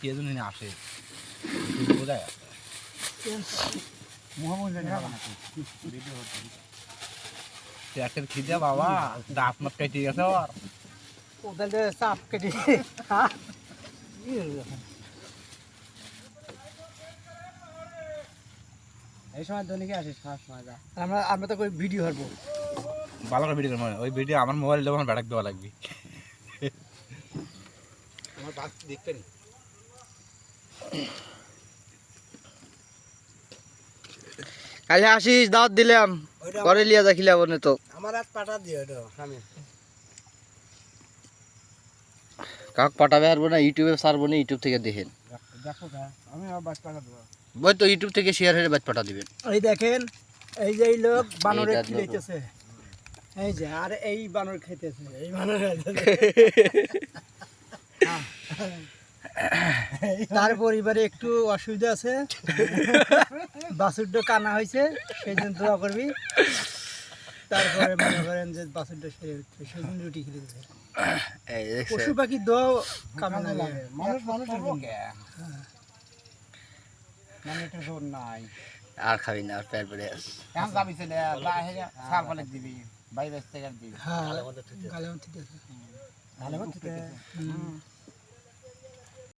কে জন্য আসে। বোঝায় পেটের খিদে বাবা দাঁত মাত কেটে গেছে ওদের কেটে। এই সময় দৈনিকে আসিস? খাওয়ার সময় যা। আমরা আমরা তো কই ভিডিও হারবো। ভালো করে ভিডিও করব। ওই ভিডিও আমার মোবাইল দেবো আমার ব্যাটাক দেওয়া লাগবে। আমার বাস দেখতে নি কালে আসিস দাওয়াত দিলাম। পরে লিয়া যা খিলাবো না তো। আমার হাত পাটা দিও কাক পাঠাবে পারব না ইউটিউবে ছাড়বো না ইউটিউব থেকে দেখেন। দেখো আমি ওই তো ইউটিউব থেকে শেয়ার হয়ে বাদ পাঠা দিবেন। এই দেখেন এই যে এই লোক বানরে। খিলাইতেছে। এই যে আর এই বানর খাইতেছে এই বানর তার পরিবারে একটু অসুবিধা আছে। বাসুরটা কানা হয়েছে সেই জন্য দোয়া করবি। তারপরে মনে করেন যে বাসুরটা সেরে উঠছে সেই জন্য রুটি খেলে দিচ্ছে পশু পাখি দোয়া কামে লাগে। মানুষ মানুষ মানে একটা জোর নাই। আর খাবি না আর পেট বেড়ে আস এখন যাবি ছেলে সার ফলে দিবি বাই বেশ থেকে দিবি। হ্যাঁ গালে মধ্যে ঠিক আছে। ভালো মতো হুম।